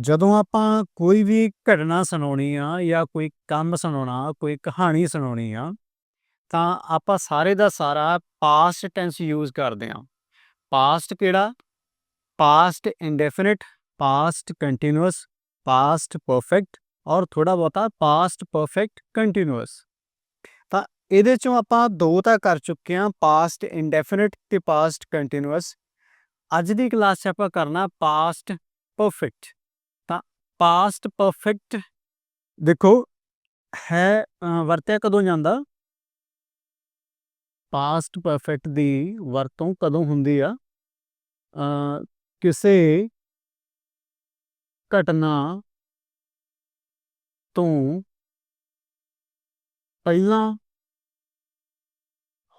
ਜਦੋਂ ਆਪਾਂ ਕੋਈ ਵੀ ਘਟਨਾ ਸੁਣਾਉਣੀ ਆ ਜਾਂ ਕੋਈ ਕੰਮ ਸੁਣਾਉਣਾ, ਕੋਈ ਕਹਾਣੀ ਸੁਣਾਉਣੀ ਆ, ਤਾਂ ਆਪਾਂ ਸਾਰੇ ਦਾ ਸਾਰਾ ਪਾਸਟ ਟੈਂਸ ਯੂਜ਼ ਕਰਦੇ ਆ। ਪਾਸਟ ਕਿਹੜਾ? Past indefinite, past continuous, past perfect ਔਰ ਥੋੜਾ ਬਹੁਤਾ ਪਾਸਟ ਪਰਫੈਕਟ ਕੰਟੀਨਿਊਸ ਤਾਂ ਇਹਦੇ ਚੋਂ ਆਪਾਂ ਦੋ ਤਾਂ ਕਰ ਚੁੱਕੇ ਆ ਪਾਸਟ ਇੰਡੈਫਿਨਿਟ ਤੇ ਪਾਸਟ ਕੰਟੀਨਿਊਸ ਅੱਜ ਦੀ ਕਲਾਸ 'ਚ ਆਪਾਂ ਕਰਨਾ ਪਾਸਟ ਪਰਫੈਕਟ। ਪਾਸਟ ਪਰਫੈਕਟ ਦੇਖੋ, ਹੈ ਵਰਤਿਆ ਕਦੋਂ ਜਾਂਦਾ? ਪਾਸਟ ਪਰਫੈਕਟ ਦੀ ਵਰਤੋਂ ਕਦੋਂ ਹੁੰਦੀ ਆ? ਕਿਸੇ ਘਟਨਾ ਤੋਂ ਪਹਿਲਾਂ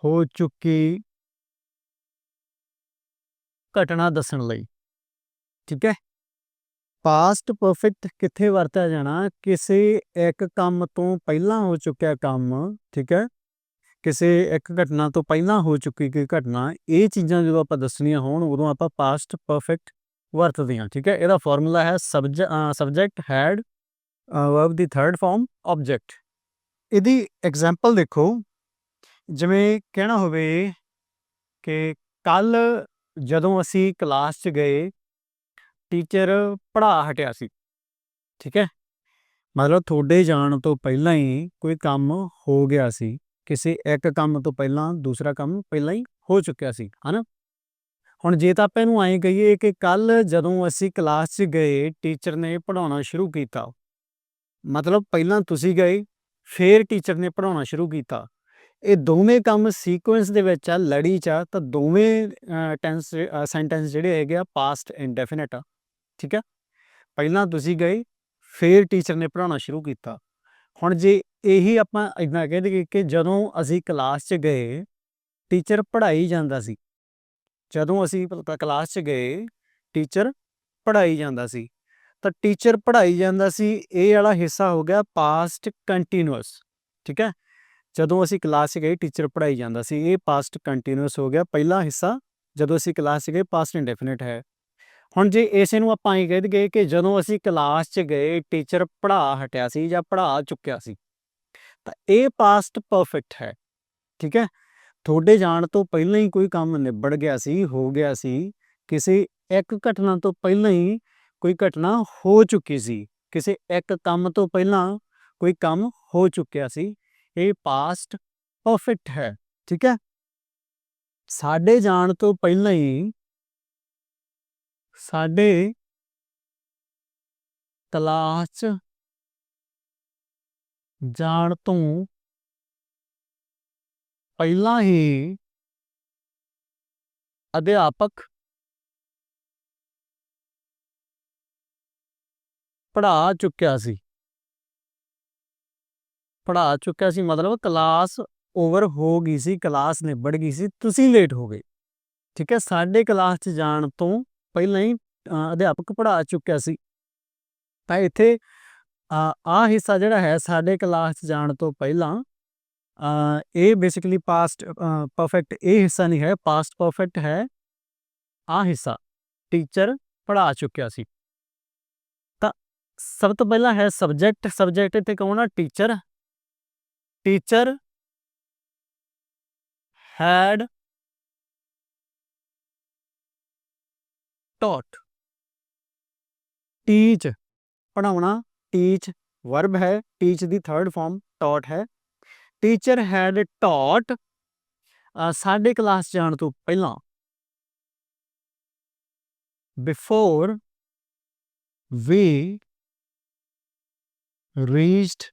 ਹੋ ਚੁੱਕੀ ਘਟਨਾ ਦੱਸਣ ਲਈ, ਠੀਕ ਹੈ ਪਾਸਟ ਪਰਫੈਕਟ ਕਿੱਥੇ ਵਰਤਿਆ ਜਾਣਾ? ਕਿਸੇ ਇੱਕ ਕੰਮ ਤੋਂ ਪਹਿਲਾਂ ਹੋ ਚੁੱਕਿਆ ਕੰਮ, ਠੀਕ ਹੈ? ਕਿਸੇ ਇੱਕ ਘਟਨਾ ਤੋਂ ਪਹਿਲਾਂ ਹੋ ਚੁੱਕੀ ਕੋਈ ਘਟਨਾ, ਇਹ ਚੀਜ਼ਾਂ ਜਦੋਂ ਆਪਾਂ ਦੱਸਣੀਆਂ ਹੋਣ, ਉਦੋਂ ਆਪਾਂ ਪਾਸਟ ਪਰਫੈਕਟ ਵਰਤਦੇ ਹਾਂ, ਠੀਕ ਹੈ? ਇਹਦਾ ਫਾਰਮੂਲਾ ਹੈ ਸਬਜੈਕਟ ਹੈਡ ਵਰਬ ਦੀ ਥਰਡ ਫਾਰਮ ਆਬਜੈਕਟ ਇਹਦੀ ਐਗਜ਼ਾਮਪਲ ਦੇਖੋ। ਜਿਵੇਂ ਕਹਿਣਾ ਹੋਵੇ ਕਿ ਕੱਲ ਜਦੋਂ ਅਸੀਂ ਕਲਾਸ 'ਚ ਗਏ ਟੀਚਰ ਪੜ੍ਹਾ ਹਟਿਆ ਸੀ। ਠੀਕ ਹੈ? ਮਤਲਬ ਤੁਹਾਡੇ ਜਾਣ ਤੋਂ ਪਹਿਲਾਂ ਹੀ ਕੋਈ ਕੰਮ ਹੋ ਗਿਆ ਸੀ। ਕਿਸੇ ਇੱਕ ਕੰਮ ਤੋਂ ਪਹਿਲਾਂ ਦੂਸਰਾ ਕੰਮ ਪਹਿਲਾਂ ਹੀ ਹੋ ਚੁੱਕਿਆ ਸੀ, ਹਨਾ? ਹੁਣ ਜੇ ਤਾਂ ਆਪਾਂ ਇਹਨੂੰ ਐਂ ਕਹੀਏ ਕਿ ਕੱਲ ਜਦੋਂ ਅਸੀਂ ਕਲਾਸ 'ਚ ਗਏ ਟੀਚਰ ਨੇ ਪੜਾਉਣਾ ਸ਼ੁਰੂ ਕੀਤਾ। ਮਤਲਬ ਪਹਿਲਾਂ ਤੁਸੀਂ ਗਏ, ਫਿਰ ਟੀਚਰ ਨੇ ਪੜਾਉਣਾ ਸ਼ੁਰੂ ਕੀਤਾ। ਇਹ ਦੋਵੇਂ ਕੰਮ ਸੀਕੁਐਂਸ ਦੇ ਵਿੱਚ ਆ, ਲੜੀ ਚ ਆ, ਤਾਂ ਦੋਵੇਂ ਟੈਂਸ ਸੈਂਟੈਂਸ ਜਿਹੜੇ ਹੈਗੇ ਆ ਪਾਸਟ ਇੰਡੈਫਿਨਿਟ ਆ। ਠੀਕ ਹੈ। ਪਹਿਲਾਂ ਤੁਸੀਂ ਗਏ, ਫਿਰ ਟੀਚਰ ਨੇ ਪੜਾਉਣਾ ਸ਼ੁਰੂ ਕੀਤਾ। ਹੁਣ ਜੇ ਇਹੀ ਆਪਾਂ ਇਦਾਂ ਕਹਿ ਦਈਏ ਕਿ ਜਦੋਂ ਅਸੀਂ ਕਲਾਸ 'ਚ ਗਏ ਟੀਚਰ ਪੜ੍ਹਾਈ ਜਾਂਦਾ ਸੀ। ਜਦੋਂ ਅਸੀਂ ਕਲਾਸ 'ਚ ਗਏ ਟੀਚਰ ਪੜ੍ਹਾਈ ਜਾਂਦਾ ਸੀ। ਤਾਂ ਟੀਚਰ ਪੜ੍ਹਾਈ ਜਾਂਦਾ ਸੀ, ਇਹ ਵਾਲਾ ਹਿੱਸਾ ਹੋ ਗਿਆ ਪਾਸਟ ਕੰਟੀਨਿਊਸ ਠੀਕ ਹੈ। ਜਦੋਂ ਅਸੀਂ ਕਲਾਸ 'ਚ ਗਏ ਟੀਚਰ ਪੜ੍ਹਾਈ ਜਾਂਦਾ ਸੀ, ਇਹ ਪਾਸਟ ਕੰਟੀਨਿਊਸ ਹੋ ਗਿਆ। ਪਹਿਲਾ ਹਿੱਸਾ, ਜਦੋਂ ਅਸੀਂ ਕਲਾਸ 'ਚ ਗਏ ਪਾਸਟ ਇੰਡੈਫੀਨਿਟ ਹੈ। ਹੁਣ ਜੇ ਇਸੇ ਨੂੰ ਆਪਾਂ ਇਹ ਕਹਿ ਦਈਏ ਕਿ ਜਦੋਂ ਅਸੀਂ ਕਲਾਸ 'ਚ ਗਏ ਟੀਚਰ ਪੜ੍ਹਾ ਹਟਿਆ ਸੀ ਜਾਂ ਪੜ੍ਹਾ ਚੁੱਕਿਆ ਸੀ, ਤਾਂ ਇਹ ਪਾਸਟ ਪਰਫੈਕਟ ਹੈ, ਠੀਕ ਹੈ? ਤੁਹਾਡੇ ਜਾਣ ਤੋਂ ਪਹਿਲਾਂ ਹੀ ਕੋਈ ਕੰਮ ਨਿਬੜ ਗਿਆ ਸੀ, ਹੋ ਗਿਆ ਸੀ, ਕਿਸੇ ਇੱਕ ਘਟਨਾ ਤੋਂ ਪਹਿਲਾਂ ਹੀ ਕੋਈ ਘਟਨਾ ਹੋ ਚੁੱਕੀ ਸੀ, ਕਿਸੇ ਇੱਕ ਕੰਮ ਤੋਂ ਪਹਿਲਾਂ ਕੋਈ ਕੰਮ ਹੋ ਚੁੱਕਿਆ ਸੀ, ਇਹ ਪਾਸਟ ਪਰਫੈਕਟ ਹੈ, ਠੀਕ ਹੈ? ਸਾਡੇ ਜਾਣ ਤੋਂ ਪਹਿਲਾਂ ਹੀ ਸਾਡੇ ਕਲਾਸ 'ਚ ਜਾਣ ਤੋਂ ਪਹਿਲਾਂ ਹੀ ਅਧਿਆਪਕ ਪੜ੍ਹਾ ਚੁੱਕਿਆ ਸੀ। ਪੜ੍ਹਾ ਚੁੱਕਿਆ ਸੀ ਮਤਲਬ ਕਲਾਸ ਓਵਰ ਹੋ ਗਈ ਸੀ, ਕਲਾਸ ਨਿਬੜ ਗਈ ਸੀ, ਤੁਸੀਂ ਲੇਟ ਹੋ ਗਏ। ਠੀਕ ਹੈ, ਸਾਡੇ ਕਲਾਸ 'ਚ ਜਾਣ ਤੋਂ ਪਹਿਲਾਂ ਹੀ ਅਧਿਆਪਕ ਪੜ੍ਹਾ ਚੁੱਕਿਆ ਸੀ। ਤਾਂ ਇੱਥੇ ਆ ਹਿੱਸਾ ਜਿਹੜਾ ਹੈ ਸਾਡੇ ਕਲਾਸ 'ਚ ਜਾਣ ਤੋਂ ਪਹਿਲਾਂ ਇਹ ਬੇਸਿਕਲੀ ਪਾਸਟ ਪਰਫੈਕਟ ਇਹ ਹਿੱਸਾ ਨਹੀਂ ਹੈ ਪਾਸਟ ਪਰਫੈਕਟ ਹੈ। ਆ ਹਿੱਸਾ ਟੀਚਰ ਪੜ੍ਹਾ ਚੁੱਕਿਆ ਸੀ। ਤਾਂ ਸਭ ਤੋਂ ਪਹਿਲਾਂ ਹੈ ਸਬਜੈਕਟ ਸਬਜੈਕਟ ਇੱਥੇ ਕੌਣ ਆ? Teacher teacher head taught teach ਪੜਾਉਣਾ teach verb ਹੈ ਟੀਚ ਦੀ ਥਰਡ ਫਾਰਮ ਟੌਟ ਹੈ ਟੀਚਰ ਹੈਡ ਟੌਟ ਸਾਡੇ ਕਲਾਸ ਜਾਣ ਤੋਂ ਪਹਿਲਾਂ before we reached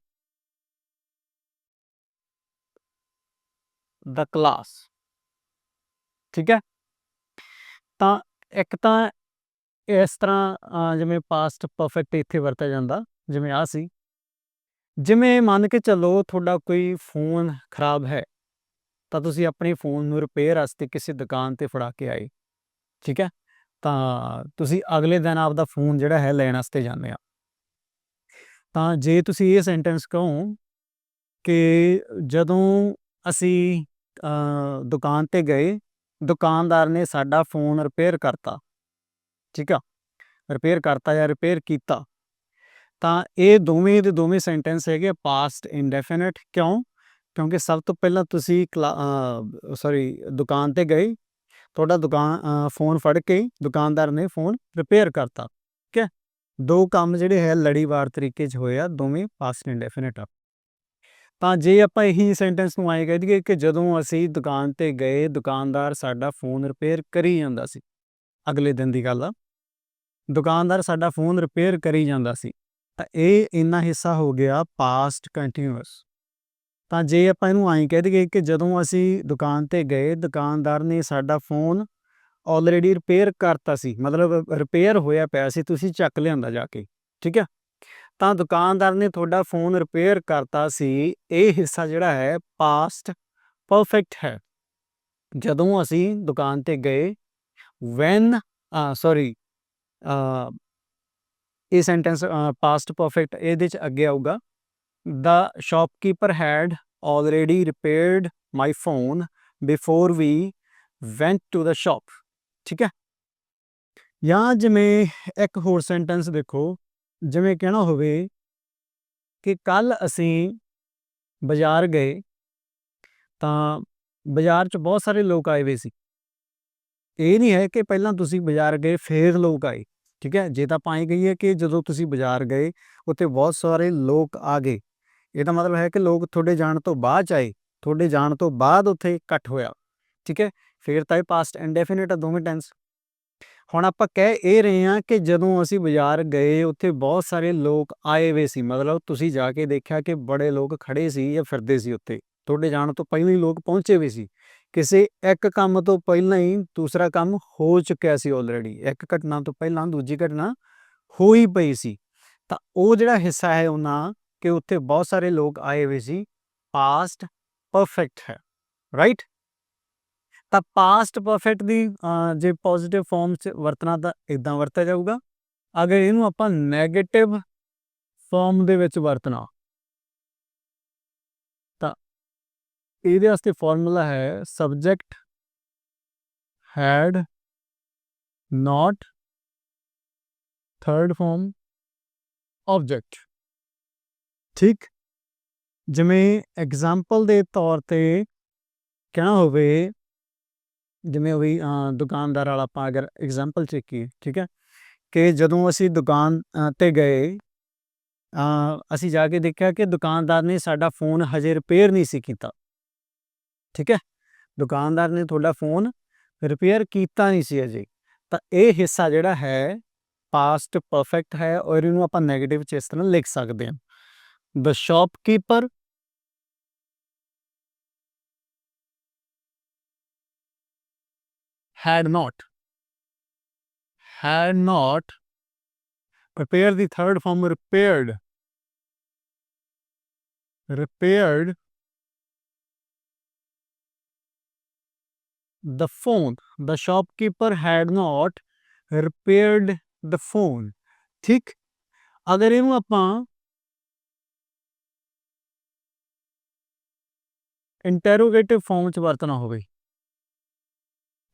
the class ਠੀਕ ਹੈ ਤਾਂ ਇੱਕ ਤਾਂ ਇਸ ਤਰ੍ਹਾਂ ਜਿਵੇਂ ਪਾਸਟ ਪਰਫੈਕਟ ਇੱਥੇ ਵਰਤਿਆ ਜਾਂਦਾ, ਜਿਵੇਂ ਆ ਸੀ। ਜਿਵੇਂ ਮੰਨ ਕੇ ਚੱਲੋ ਤੁਹਾਡਾ ਕੋਈ ਫੋਨ ਖਰਾਬ ਹੈ, ਤਾਂ ਤੁਸੀਂ ਆਪਣੇ ਫੋਨ ਨੂੰ ਰਿਪੇਅਰ ਵਾਸਤੇ ਕਿਸੇ ਦੁਕਾਨ ਤੇ ਫੜਾ ਕੇ ਆਏ, ਠੀਕ ਹੈ? ਤਾਂ ਤੁਸੀਂ ਅਗਲੇ ਦਿਨ ਆਪਦਾ ਫੋਨ ਜਿਹੜਾ ਹੈ ਲੈਣ ਵਾਸਤੇ ਜਾਂਦੇ ਆ। ਤਾਂ ਜੇ ਤੁਸੀਂ ਇਹ ਸੈਂਟੈਂਸ ਕਹੋ ਕਿ ਜਦੋਂ ਅਸੀਂ ਦੁਕਾਨ ਤੇ ਗਏ, ਦੁਕਾਨਦਾਰ ਨੇ ਸਾਡਾ ਫੋਨ ਰਿਪੇਅਰ ਕਰਤਾ ਠੀਕ ਆ? ਰਿਪੇਅਰ ਕਰਤਾ ਜਾਂ ਰਿਪੇਅਰ ਕੀਤਾ। ਤਾਂ ਇਹ ਦੋਵੇਂ ਦੇ ਦੋਵੇਂ ਸੈਂਟੈਂਸ ਹੈਗੇ ਪਾਸਟ ਇੰਡੈਫੀਨਿਟ ਕਿਉਂ? ਕਿਉਂਕਿ ਸਭ ਤੋਂ ਪਹਿਲਾਂ ਤੁਸੀਂ ਸੌਰੀ ਦੁਕਾਨ ਤੇ ਗਏ, ਤੁਹਾਡਾ ਦੁਕਾਨ ਫੋਨ ਫੜ ਕੇ ਦੁਕਾਨਦਾਰ ਨੇ ਫੋਨ ਰਿਪੇਅਰ ਕਰਤਾ। ਠੀਕ ਹੈ ਦੋ ਕੰਮ ਜਿਹੜੇ ਹੈ ਲੜੀਵਾਰ ਤਰੀਕੇ 'ਚ ਹੋਏ ਆ, ਦੋਵੇਂ ਪਾਸਟ ਇੰਡੈਫੀਨਿਟ ਆ। ਤਾਂ ਜੇ ਆਪਾਂ ਇਹੀ ਸੈਂਟੈਂਸ ਨੂੰ ਆਏ ਕਹਿ ਦਈਏ ਕਿ ਜਦੋਂ ਅਸੀਂ ਦੁਕਾਨ ਤੇ ਗਏ, ਦੁਕਾਨਦਾਰ ਸਾਡਾ ਫੋਨ ਰਿਪੇਅਰ ਕਰੀ ਜਾਂਦਾ ਸੀ। ਅਗਲੇ ਦਿਨ ਦੀ ਗੱਲ ਆ। ਦੁਕਾਨਦਾਰ ਸਾਡਾ ਫੋਨ ਰਿਪੇਅਰ ਕਰੀ ਜਾਂਦਾ ਸੀ। ਤਾਂ ਇਹ ਇੰਨਾ ਹਿੱਸਾ ਹੋ ਗਿਆ ਪਾਸਟ ਕੰਟੀਨਿਊਅਸ ਤਾਂ ਜੇ ਆਪਾਂ ਇਹਨੂੰ ਆਏ ਕਹਿ ਦਈਏ ਕਿ ਜਦੋਂ ਅਸੀਂ ਦੁਕਾਨ ਤੇ ਗਏ, ਦੁਕਾਨਦਾਰ ਨੇ ਸਾਡਾ ਫੋਨ ਆਲਰੇਡੀ ਰਿਪੇਅਰ ਕਰਤਾ ਸੀ। ਮਤਲਬ ਰਿਪੇਅਰ ਹੋਇਆ ਪਿਆ ਸੀ, ਤੁਸੀਂ ਚੱਕ ਲਿਆਂਦਾ ਜਾ ਕੇ। ਠੀਕ ਹੈ ਤਾਂ ਦੁਕਾਨਦਾਰ ਨੇ ਤੁਹਾਡਾ ਫੋਨ ਰਿਪੇਅਰ ਕਰਤਾ ਸੀ। ਇਹ ਹਿੱਸਾ ਜਿਹੜਾ ਹੈ ਪਾਸਟ ਪਰਫੈਕਟ ਹੈ। ਜਦੋਂ ਅਸੀਂ ਦੁਕਾਨ ਤੇ ਗਏ ਵੈਨ ਸੌਰੀ ਇਹ ਸੈਂਟੈਂਸ ਪਾਸਟ ਪਰਫੈਕਟ ਇਹਦੇ ਚ ਅੱਗੇ ਆਊਗਾ, the shopkeeper had already repaired my phone before we went to the shop. ਠੀਕ ਹੈ? ਜਾਂ ਜਿਵੇਂ ਇੱਕ ਹੋਰ ਸੈਂਟੈਂਸ ਦੇਖੋ, ਜਿਵੇਂ ਕਹਿਣਾ ਹੋਵੇ ਕਿ ਕੱਲ ਅਸੀਂ ਬਾਜ਼ਾਰ ਗਏ, ਤਾਂ ਬਾਜ਼ਾਰ 'ਚ ਬਹੁਤ ਸਾਰੇ ਲੋਕ ਆਏ ਹੋਏ ਸੀ। ਇਹ ਨਹੀਂ ਹੈ ਕਿ ਪਹਿਲਾਂ ਤੁਸੀਂ ਬਾਜ਼ਾਰ ਗਏ, ਫੇਰ ਲੋਕ ਆਏ, ਠੀਕ ਹੈ? ਜੇ ਤਾਂ ਪਾਈ ਗਈ ਹੈ ਕਿ ਜਦੋਂ ਤੁਸੀਂ ਬਾਜ਼ਾਰ ਗਏ, ਉੱਥੇ ਬਹੁਤ ਸਾਰੇ ਲੋਕ ਆ ਗਏ। ਇਹਦਾ ਮਤਲਬ ਹੈ ਕਿ ਲੋਕ ਤੁਹਾਡੇ ਜਾਣ ਤੋਂ ਬਾਅਦ ਚ ਆਏ, ਤੁਹਾਡੇ ਜਾਣ ਤੋਂ ਬਾਅਦ ਉੱਥੇ ਇਕੱਠ ਹੋਇਆ, ਠੀਕ ਹੈ? ਫਿਰ ਤਾਂ ਇਹ ਪਾਸਟ ਇੰਡੈਫੀਨਿਟ ਆ, ਦੋਵੇਂ ਟੈਂਸ ਹੁਣ ਆਪਾਂ ਕਹਿ ਇਹ ਰਹੇ ਹਾਂ ਕਿ ਜਦੋਂ ਅਸੀਂ ਬਾਜ਼ਾਰ ਗਏ, ਉੱਥੇ ਬਹੁਤ ਸਾਰੇ ਲੋਕ ਆਏ ਹੋਏ ਸੀ, ਮਤਲਬ ਤੁਸੀਂ ਜਾ ਕੇ ਦੇਖਿਆ ਕਿ ਬੜੇ ਲੋਕ ਖੜੇ ਸੀ ਜਾਂ ਫਿਰਦੇ ਸੀ ਉੱਥੇ, ਤੁਹਾਡੇ ਜਾਣ ਤੋਂ ਪਹਿਲਾਂ ਹੀ ਲੋਕ ਪਹੁੰਚੇ ਹੋਏ ਸੀ। ਕਿਸੇ ਇੱਕ ਕੰਮ ਤੋਂ ਪਹਿਲਾਂ ਹੀ ਦੂਸਰਾ ਕੰਮ ਹੋ ਚੁੱਕਿਆ ਸੀ ਆਲਰੇਡੀ ਇੱਕ ਘਟਨਾ ਤੋਂ ਪਹਿਲਾਂ ਦੂਜੀ ਘਟਨਾ ਹੋਈ ਪਈ ਸੀ। ਤਾਂ ਉਹ ਜਿਹੜਾ ਹਿੱਸਾ ਹੈ ਉਹਨਾਂ, ਕਿ ਉੱਥੇ ਬਹੁਤ ਸਾਰੇ ਲੋਕ ਆਏ ਹੋਏ ਸੀ ਪਾਸਟ ਪਰਫੈਕਟ ਹੈ। ਰਾਈਟ ਤਾਂ ਪਾਸਟ ਪਰਫੈਕਟ ਦੀ ਜੇ ਪੋਜ਼ਿਟਿਵ ਫਾਰਮ ਚ ਵਰਤਣਾ ਤਾਂ ਇਦਾਂ ਵਰਤਿਆ ਜਾਊਗਾ। ਅਗਰ ਇਹਨੂੰ ਆਪਾਂ 네ਗੇਟਿਵ ਫਾਰਮ ਦੇ ਵਿੱਚ ਵਰਤਣਾ ਤਾਂ ਇਹਦੇ ਵਾਸਤੇ ਫਾਰਮੂਲਾ ਹੈ subject had not third form object. ਠੀਕ? ਜਿਵੇਂ ਐਗਜ਼ਾਮਪਲ ਦੇ ਤੌਰ ਤੇ ਕਹਿਣਾ ਹੋਵੇ, ਜਿਵੇਂ ਉਹ ਦੁਕਾਨਦਾਰ ਵਾਲਾ ਆਪਾਂ ਅਗਰ ਐਗਜ਼ਾਮਪਲ ਚੱਕੀਏ ਠੀਕ ਹੈ? ਕਿ ਜਦੋਂ ਅਸੀਂ ਦੁਕਾਨ ਤੇ ਗਏ ਅਸੀਂ ਜਾ ਕੇ ਦੇਖਿਆ ਕਿ ਦੁਕਾਨਦਾਰ ਨੇ ਸਾਡਾ ਫੋਨ ਹਜੇ ਰਿਪੇਅਰ ਨਹੀਂ ਸੀ ਕੀਤਾ। ਠੀਕ ਹੈ? ਦੁਕਾਨਦਾਰ ਨੇ ਤੁਹਾਡਾ ਫੋਨ ਰਿਪੇਅਰ ਕੀਤਾ ਨਹੀਂ ਸੀ ਅਜੇ। ਤਾਂ ਇਹ ਹਿੱਸਾ ਜਿਹੜਾ ਹੈ ਪਾਸਟ ਪਰਫੈਕਟ ਹੈ ਔਰ ਇਹਨੂੰ ਆਪਾਂ 네ਗੇਟਿਵ ਚ ਇਸ ਤਰ੍ਹਾਂ ਲਿਖ ਸਕਦੇ ਹਾਂ। ਦ shopkeeper had not had not prepared the third form, repaired repaired the phone the shopkeeper had not repaired the phone ਠੀਕ ਅਗਰ ਇਹਨੂੰ ਆਪਾਂ ਇੰਟਰੋਗੇਟਿਵ ਫਾਰਮ ਚ ਵਰਤਣਾ ਹੋਵੇ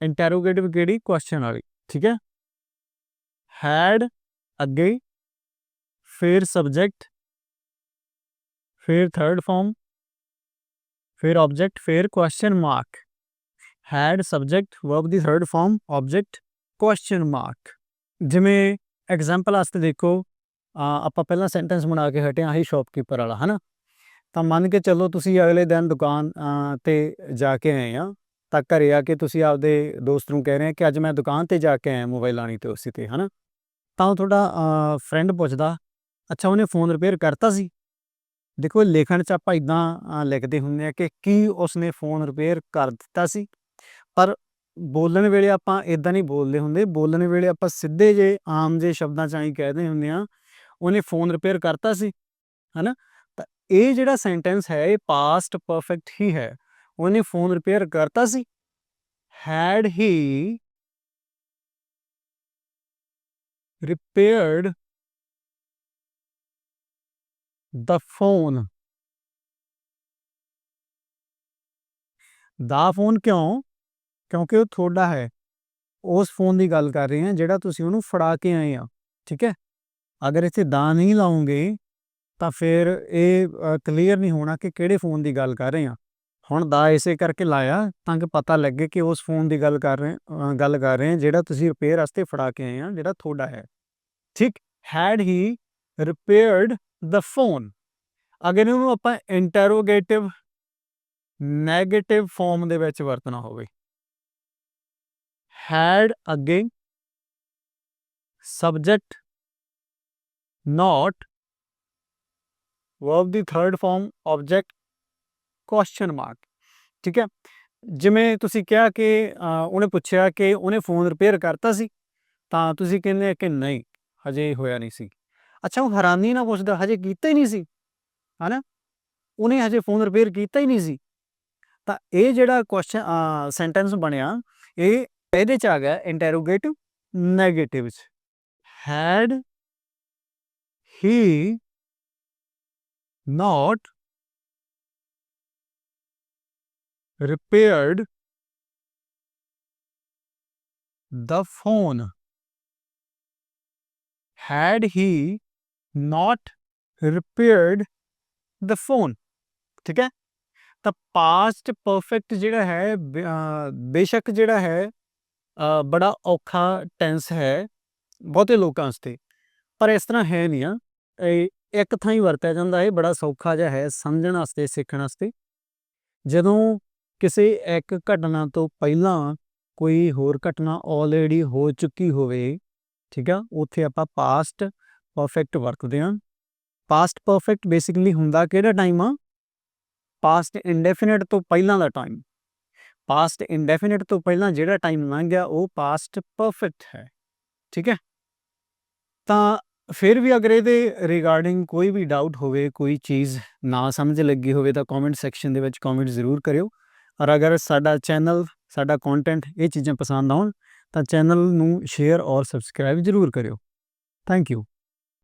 ਇੰਟਰੋਗੇਟਿਵ ਕਿਹੜੀ ਕੁਐਸਚਨ ਵਾਲੀ ਠੀਕ ਹੈ ਹੈਡ ਅੱਗੇ ਫਿਰ ਸਬਜੈਕਟ ਫਿਰ ਥਰਡ ਫਾਰਮ ਫਿਰ ਆਬਜੈਕਟ ਫਿਰ question mark had subject verb the third form object question mark ਜਿਵੇਂ ਐਗਜ਼ਾਮਪਲ ਵਾਸਤੇ ਦੇਖੋ ਆਪਾਂ ਪਹਿਲਾਂ ਸੈਂਟੈਂਸ ਬਣਾ ਕੇ ਹਟੇ ਆਹੀ ਸ਼ਾਪਕੀਪਰ ਵਾਲਾ, ਹਨਾ? ਤਾਂ ਮੰਨ ਕੇ ਚੱਲੋ ਤੁਸੀਂ ਅਗਲੇ ਦਿਨ ਦੁਕਾਨ ਤੇ ਜਾ ਕੇ ਆਏ ਆ ਤਾਂ ਘਰੇ ਆ ਕੇ ਤੁਸੀਂ ਆਪਦੇ ਦੋਸਤ ਨੂੰ ਕਹਿ ਰਹੇ ਆ ਕਿ ਅੱਜ ਮੈਂ ਦੁਕਾਨ ਤੇ ਜਾ ਕੇ ਆਇਆ ਮੋਬਾਈਲ ਲਾਣੀ ਤੇ ਉਸੇ ਤੇ, ਹਨਾ? ਤਾਂ ਉਹ ਤੁਹਾਡਾ ਫਰੈਂਡ ਪੁੱਛਦਾ, ਅੱਛਾ, ਉਹਨੇ ਫੋਨ ਰਿਪੇਅਰ ਕਰਤਾ ਸੀ? ਦੇਖੋ, ਲਿਖਣ ਚ ਆਪਾਂ ਇਦਾਂ ਲਿਖਦੇ ਹੁੰਦੇ ਆ ਕਿ ਕੀ ਉਸਨੇ ਫੋਨ ਰਿਪੇਅਰ ਕਰ ਦਿੱਤਾ ਸੀ? ਪਰ ਬੋਲਣ ਵੇਲੇ ਆਪਾਂ ਇਦਾਂ ਨਹੀਂ ਬੋਲਦੇ ਹੁੰਦੇ। ਬੋਲਣ ਵੇਲੇ ਆਪਾਂ ਸਿੱਧੇ ਜੇ, ਆਮ ਜੇ ਸ਼ਬਦਾਂ ਚ ਆਈ ਕਹਦੇ ਹੁੰਦੇ ਆ ਉਹਨੇ ਫੋਨ ਰਿਪੇਅਰ ਕਰਤਾ ਸੀ, ਹਨਾ? ਤਾਂ ਇਹ ਜਿਹੜਾ ਸੈਂਟੈਂਸ ਹੈ, ਇਹ ਪਾਸਟ ਪਰਫੈਕਟ ਹੀ ਹੈ। ਉਹਨੇ ਫੋਨ ਰਿਪੇਅਰ ਕਰਤਾ ਸੀ। Had he repaired the phone? The phone ਕਿਉਂ? ਕਿਉਂਕਿ ਉਹ ਤੁਹਾਡਾ ਹੈ। ਉਸ ਫੋਨ ਦੀ ਗੱਲ ਕਰ ਰਹੇ ਹਾਂ, ਜਿਹੜਾ ਤੁਸੀਂ ਉਹਨੂੰ ਫੜਾ ਕੇ ਆਏ ਆ, ਠੀਕ ਹੈ? ਅਗਰ ਇੱਥੇ ਦਾ ਨਹੀਂ ਲਾਉਂਗੇ, ਤਾਂ ਫਿਰ ਇਹ ਕਲੀਅਰ ਨਹੀਂ ਹੋਣਾ ਕਿ ਕਿਹੜੇ ਫੋਨ ਦੀ ਗੱਲ ਕਰ ਰਹੇ ਹਾਂ। ਹੁਣ ਦਾ ਇਸੇ ਕਰਕੇ ਲਾਇਆ, ਤਾਂ ਕਿ ਪਤਾ ਲੱਗੇ ਕਿ ਉਸ ਫੋਨ ਦੀ ਗੱਲ ਕਰ ਰਹੇ ਗੱਲ ਕਰ ਰਹੇ ਹਾਂ, ਜਿਹੜਾ ਤੁਸੀਂ ਰਿਪੇਅਰ ਵਾਸਤੇ ਫੜਾ ਕੇ ਆਏ ਆ, ਜਿਹੜਾ ਤੁਹਾਡਾ ਹੈ। ਠੀਕ? ਹੈਡ ਹੀ ਰਿਪੇਅਰਡ ਦ ਫੋਨ ਅਗਰ ਇਹਨੂੰ ਆਪਾਂ ਇੰਟਰੋਗੇਟਿਵ ਨੈਗੇਟਿਵ ਫਾਰਮ ਦੇ ਵਿੱਚ ਵਰਤਣਾ ਹੋਵੇ had ਅੱਗੇ subject not verb the third form object question mark ਠੀਕ ਹੈ ਜਿਵੇਂ ਤੁਸੀਂ ਕਿਹਾ ਕਿ ਉਹਨੇ ਪੁੱਛਿਆ ਕਿ ਉਹਨੇ ਫੋਨ ਰਿਪੇਅਰ ਕਰਤਾ ਸੀ ਤਾਂ ਤੁਸੀਂ ਕਹਿੰਦੇ ਕਿ ਨਹੀਂ ਹਜੇ ਹੋਇਆ ਨਹੀਂ ਸੀ ਅੱਛਾ ਉਹ ਹੈਰਾਨੀ ਨਾਲ ਪੁੱਛਦਾ ਹਜੇ ਕੀਤਾ ਹੀ ਨਹੀਂ ਸੀ ਹਨਾ ਉਹਨੇ ਹਜੇ ਫੋਨ ਰਿਪੇਅਰ ਕੀਤਾ ਹੀ ਨਹੀਂ ਸੀ ਤਾਂ ਇਹ ਜਿਹੜਾ ਕੁਐਸਚਨ ਸੈਂਟੈਂਸ ਬਣਿਆ ਇਹ ਇਹਦੇ ਚ ਆ ਗਿਆ ਇੰਟਰੋਗੇਟਿਵ ਨੈਗੇਟਿਵ ਚ had he not repaired the phone had he not repaired the phone ਠੀਕ ਹੈ ਤਾਂ ਪਾਸਟ ਪਰਫੈਕਟ ਜਿਹੜਾ ਹੈ ਬ- ਅਹ ਬੇਸ਼ੱਕ ਜਿਹੜਾ ਹੈ ਅਹ ਬੜਾ ਔਖਾ ਟੈਂਸ ਹੈ। ਬਹੁਤੇ ਲੋਕਾਂ ਵਾਸਤੇ। ਪਰ ਇਸ ਤਰ੍ਹਾਂ ਹੈ ਨਹੀਂ ਆ। ਇਹ ਇੱਕ ਥਾਂ ਹੀ ਵਰਤਿਆ ਜਾਂਦਾ ਹੈ। ਬੜਾ ਸੌਖਾ ਜਿਹਾ ਹੈ ਸਮਝਣ ਵਾਸਤੇ, ਸਿੱਖਣ ਵਾਸਤੇ। ਜਦੋਂ ਕਿਸੇ ਇੱਕ ਘਟਨਾ ਤੋਂ ਪਹਿਲਾਂ ਕੋਈ ਹੋਰ ਘਟਨਾ ਆਲਰੇਡੀ ਹੋ ਚੁੱਕੀ ਹੋਵੇ, ਠੀਕ ਆ, ਉੱਥੇ ਆਪਾਂ ਪਾਸਟ ਪਰਫੈਕਟ ਵਰਤਦੇ ਹਾਂ। ਪਾਸਟ ਪਰਫੈਕਟ ਬੇਸਿਕਲੀ ਹੁੰਦਾ ਕਿਹੜਾ ਟਾਈਮ ਆ? ਪਾਸਟ ਇੰਡੈਫੀਨਿਟ ਤੋਂ ਪਹਿਲਾਂ ਦਾ ਟਾਈਮ ਪਾਸਟ ਇਨਡੈਫੀਨਿਟ ਤੋਂ ਪਹਿਲਾਂ ਜਿਹੜਾ ਟਾਈਮ ਲੰਘ ਗਿਆ, ਉਹ ਪਾਸਟ ਪਰਫੈਕਟ ਹੈ। ਠੀਕ ਹੈ? ਤਾਂ ਫਿਰ ਵੀ ਅਗਰ ਇਹਦੇ ਰਿਗਾਰਡਿੰਗ ਕੋਈ ਵੀ ਡਾਊਟ ਹੋਵੇ, ਕੋਈ ਚੀਜ਼ ਨਾ ਸਮਝ ਲੱਗੀ ਹੋਵੇ, ਤਾਂ ਕਮੈਂਟ ਸੈਕਸ਼ਨ ਦੇ ਵਿੱਚ ਕਮੈਂਟ ਜ਼ਰੂਰ ਕਰਿਓ। ਔਰ ਅਗਰ ਸਾਡਾ ਚੈਨਲ ਸਾਡਾ ਕੰਟੈਂਟ ਇਹ ਚੀਜ਼ਾਂ ਪਸੰਦ ਆਉਣ, ਤਾਂ ਚੈਨਲ ਨੂੰ ਸ਼ੇਅਰ ਔਰ ਸਬਸਕ੍ਰਾਈਬ ਜ਼ਰੂਰ ਕਰਿਓ। Thank you